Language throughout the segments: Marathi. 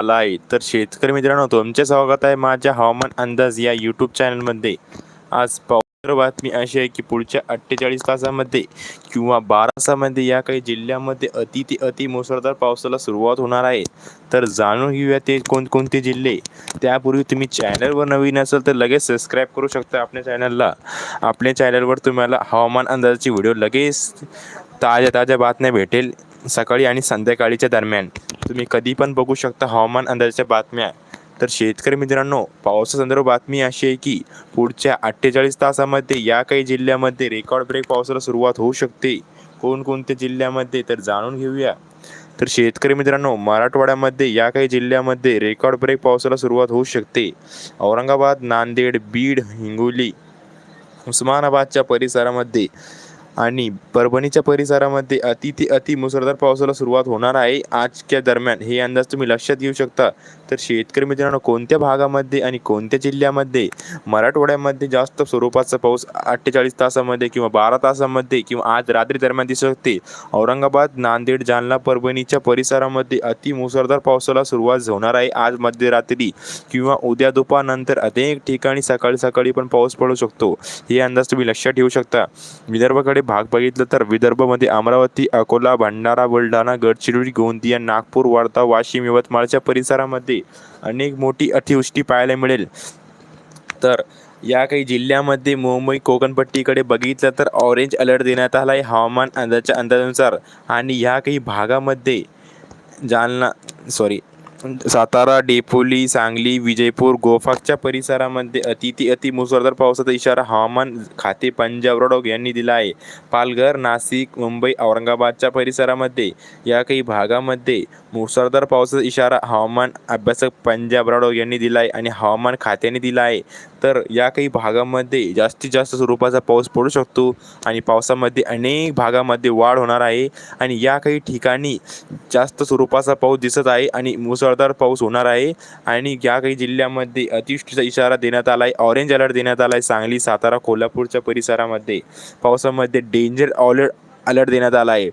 आलाय. आहे तर शेतकरी मित्रांनो तुमचे स्वागत आहे माझ्या हवामान अंदाज या यूट्यूब चॅनलमध्ये आज पावसाळी बातमी अशी आहे की पुढच्या अठ्ठेचाळीस तासामध्ये किंवा बारा तासामध्ये या काही जिल्ह्यामध्ये अति ते अति मुसळधार पावसाला सुरुवात होणार आहे. तर जाणून घेऊया ते कोणकोणते जिल्हे. त्यापूर्वी तुम्ही चॅनलवर नवीन असाल तर लगेच सबस्क्राईब करू शकता आपल्या चॅनलला आपल्या चॅनलवर तुम्हाला हवामान अंदाजाची व्हिडिओ लगेच ताज्या ताज्या बातम्या भेटेल सकाळी आणि संध्याकाळीच्या दरम्यान. तुम्ही कधी पण बघू शकता हवामान अंदाजाच्या बातम्या. तर शेतकरी मित्रांनो पावसासंदर्भ बातमी अशी आहे की पुढच्या अठ्ठेचाळीस तासामध्ये या काही जिल्ह्यामध्ये रेकॉर्ड ब्रेक पावसाला सुरुवात होऊ शकते. कोणकोणत्या जिल्ह्यामध्ये तर जाणून घेऊया. तर शेतकरी मित्रांनो मराठवाड्यामध्ये या काही जिल्ह्यामध्ये रेकॉर्ड ब्रेक पावसाला सुरुवात होऊ शकते. औरंगाबाद नांदेड बीड हिंगोली उस्मानाबादच्या परिसरामध्ये आणि परभणीच्या परिसरामध्ये अति ते अति मुसळधार पावसाला सुरुवात होणार आहे. आजच्या दरम्यान हे अंदाज तुम्ही लक्षात घेऊ शकता. तर शेतकरी मित्रांनो कोणत्या भागामध्ये आणि कोणत्या जिल्ह्यामध्ये मराठवाड्यामध्ये जास्त स्वरूपाचा पाऊस अठ्ठेचाळीस तासामध्ये किंवा बारा तासामध्ये किंवा आज रात्री दरम्यान दिसू शकते? औरंगाबाद नांदेड जालना परभणीच्या परिसरामध्ये अति मुसळधार पावसाला सुरुवात होणार आहे. आज मध्यरात्री किंवा उद्या दुपारनंतर अनेक ठिकाणी सकाळी सकाळी पण पाऊस पडू शकतो. हे अंदाज तुम्ही लक्षात ठेवू शकता. विदर्भाकडे भाग बघितलं तर विदर्भमध्ये अमरावती अकोला भंडारा बुलढाणा गडचिरोली गोंदिया नागपूर वर्धा वाशिम यवतमाळच्या परिसरामध्ये अनेक मोठी अतिवृष्टी पाहायला मिळेल. तर या काही जिल्ह्यामध्ये मुंबई कोकणपट्टीकडे बघितलं तर ऑरेंज अलर्ट देण्यात आला आहे हवामान अंदाजाच्या अंदाजानुसार आणि ह्या काही भागामध्ये जालना सॉरी सातारा डेपोली सांगली विजयपूर गोफाकच्या परिसरामध्ये अतिथी अति मुसळधार पावसाचा इशारा हवामान खाते पंजाब रडोग यांनी दिला आहे. पालघर नाशिक मुंबई औरंगाबादच्या परिसरामध्ये या काही भागामध्ये मुसळधार पावसाचा इशारा हवामान अभ्यासक पंजाब रडोग यांनी दिला आहे आणि हवामान खात्याने दिला आहे. तर या काही भागामध्ये जास्तीत जास्त स्वरूपाचा पाऊस पडू शकतो आणि पावसामध्ये अनेक भागामध्ये वाढ होणार आहे. आणि या काही ठिकाणी जास्त स्वरूपाचा पाऊस दिसत आहे आणि मुसळधार पाऊस होणार आहे. आणि या काही जिल्ह्यामध्ये अतिवृष्टीचा इशारा देण्यात आला आहे ऑरेंज अलर्ट देण्यात आला आहे सांगली सातारा कोल्हापूरच्या परिसरामध्ये पावसामध्ये डेंजर अलर्ट अलर्ट देण्यात आला आहे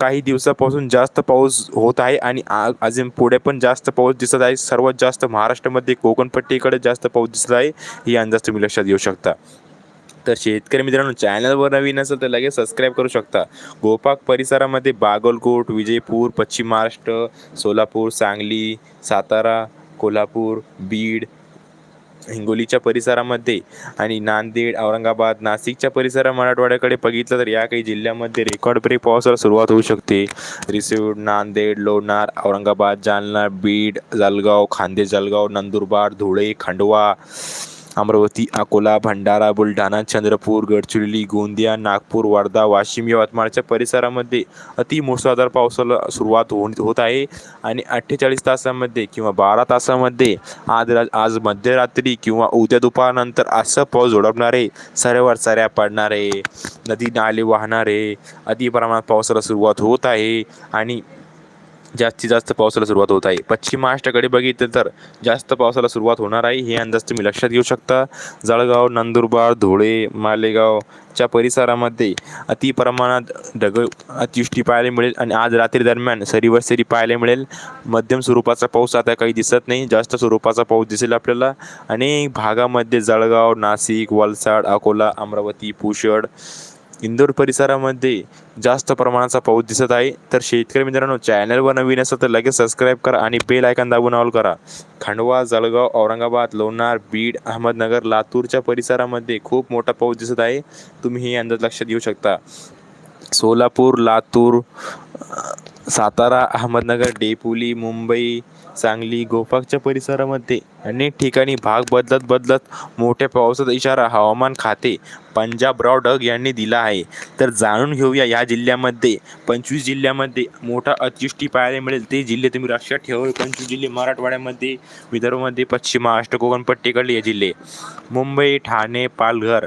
काही दिवसापासून जास्त पाऊस होत आहे आणि आ- अजून पुढे पण जास्त पाऊस दिसत आहे. सर्वात जास्त महाराष्ट्रामध्ये कोकणपट्टीकडे जास्त पाऊस दिसत आहे. हे अंदाज तुम्ही लक्षात घेऊ शकता. तर शेतकरी मित्रांनो चॅनलवर नवीन असेल तर लगेच सबस्क्राईब करू शकता. गोपाक परिसरामध्ये बागलकोट विजयपूर पश्चिम महाराष्ट्र सोलापूर सांगली सातारा कोल्हापूर बीड हिंगोलीच्या परिसरामध्ये आणि नांदेड औरंगाबाद नाशिकच्या परिसर मराठवाड्याकडे बघितलं तर या काही जिल्ह्यामध्ये रेकॉर्ड ब्रेक पावसाला सुरुवात होऊ शकते. रिसिवड नांदेड लोणार औरंगाबाद जालना बीड जळगाव खांदे जळगाव नंदुरबार धुळे खंडवा अमरावती अकोला भंडारा बुलढाणा चंद्रपूर गडचिरोली गोंदिया नागपूर वर्धा वाशिम यवतमाळच्या परिसरामध्ये अति मुसळधार पावसाला सुरुवात होऊन होत आहे. आणि अठ्ठेचाळीस तासामध्ये किंवा बारा तासामध्ये आज रा- आज मध्यरात्री किंवा उद्या दुपारनंतर असं पाऊस झोडपणारे सऱ्यावर सऱ्या पडणारे नदी नाले वाहणारे अति प्रमाणात पावसाला सुरुवात होत आहे. आणि जास्तीत जास्त पावसाला सुरुवात होत आहे. पश्चिम महाराष्ट्राकडे बघितलं तर जास्त पावसाला सुरुवात होणार आहे हे अंदाज तुम्ही लक्षात घेऊ शकता. जळगाव नंदुरबार धुळे मालेगावच्या परिसरामध्ये अति प्रमाणात ढग अतिवृष्टी पाहायला मिळेल आणि आज रात्री दरम्यान सरीवर सरी पाहायला मिळेल. मध्यम स्वरूपाचा पाऊस आता काही दिसत नाही जास्त स्वरूपाचा पाऊस दिसेल आपल्याला. अनेक भागामध्ये जळगाव नाशिक वलसाड अकोला अमरावती पुषड इंदोर परिसरामध्ये जास्त प्रमाणाचा पाऊस दिसत आहे. तर शेतकरी मित्रांनो चॅनलवर नवीन असेल तर लगेच सबस्क्राईब करा आणि बेल आयकॉन दाबून ऑल करा. खंडवा जळगाव औरंगाबाद लोणार बीड अहमदनगर लातूरच्या परिसरामध्ये खूप मोठा पाऊस दिसत आहे. तुम्ही हे अंदाज लक्षात घेऊ शकता. सोलापूर लातूर सातारा अहमदनगर डेपोली मुंबई सांगली गोपाकच्या परिसरामध्ये अनेक ठिकाणी भाग बदलत बदलत मोठ्या पावसाचा इशारा हवामान खाते पंजाब राव यांनी दिला आहे. तर जाणून घेऊया या जिल्ह्यामध्ये पंचवीस जिल्ह्यामध्ये मोठा अतिवृष्टी पाहायला मिळेल. ते जिल्हे तुम्ही लक्षात ठेवा. पंचवीस जिल्हे मराठवाड्यामध्ये विदर्भामध्ये पश्चिम महाराष्ट्र कोकणपट्टीकडले हे जिल्हे. मुंबई ठाणे पालघर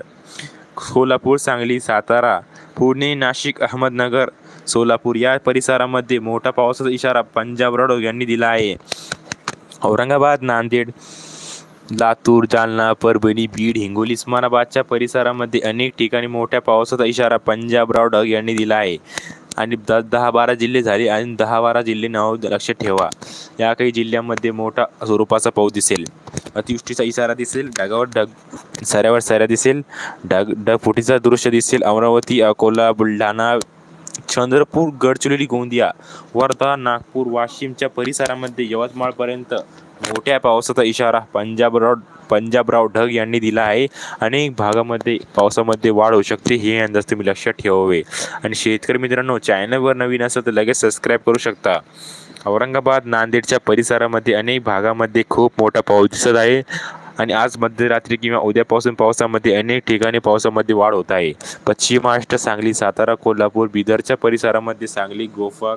सोलापूर सांगली सातारा पुणे नाशिक अहमदनगर सोलापूर या परिसरामध्ये मोठा पावसाचा इशारा पंजाब रडोग यांनी दिला आहे. औरंगाबाद नांदेड लातूर जालना परभणी बीड हिंगोली उस्मानाबादच्या परिसरामध्ये अनेक ठिकाणी मोठ्या पावसाचा इशारा पंजाबराव डग यांनी दिला आहे. आणि द दहा बारा जिल्हे झाले आणि दहा बारा जिल्हे नाव लक्षात ठेवा. या काही जिल्ह्यांमध्ये मोठा स्वरूपाचा पाऊस दिसेल. अतिवृष्टीचा इशारा दिसेल ढगावर ढग सऱ्यावर सऱ्या दिसेल ढग ढगफुटीचा दृश्य दिसेल अमरावती अकोला बुलढाणा चंद्रपूर गडचिरोली गोंदिया वर्धा नागपूर वाशिमच्या परिसरामध्ये यवतमाळपर्यंत मोठ्या पावसाचा इशारा पंजाबराव पंजाबराव ढग यांनी दिला आहे. अनेक भागामध्ये पावसामध्ये वाढ होऊ शकते हे अंदाज तुम्ही लक्षात ठेवावे. आणि शेतकरी मित्रांनो चॅनलवर नवीन असेल तर लगेच सबस्क्राईब करू शकता. औरंगाबाद नांदेडच्या परिसरामध्ये अनेक भागामध्ये खूप मोठा पाऊस दिसत आहे. आणि आज मध्यरात्री किंवा उद्यापासून पावसामध्ये अनेक ठिकाणी पावसामध्ये वाढ होत आहे. पश्चिम महाराष्ट्र सांगली सातारा कोल्हापूर बिदरच्या परिसरामध्ये सांगली गोफा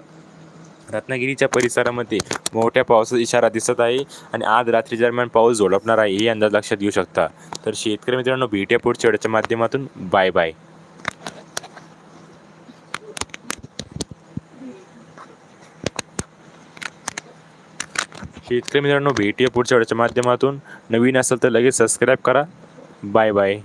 रत्नागिरीच्या परिसरामध्ये मोठ्या पावसाचा इशारा दिसत आहे आणि आज रात्री दरम्यान पाऊस झोडपणार आहे हे अंदाज लक्षात घेऊ शकता. तर शेतकरी मित्रांनो भेटूया पुढच्या वेळेच्या माध्यमातून बाय बाय. शेतकरी मित्रांनो भेटूया पुढच्या वेळेच्या माध्यमातून. नवीन असेल तर लगेच सबस्क्राईब करा. Bye bye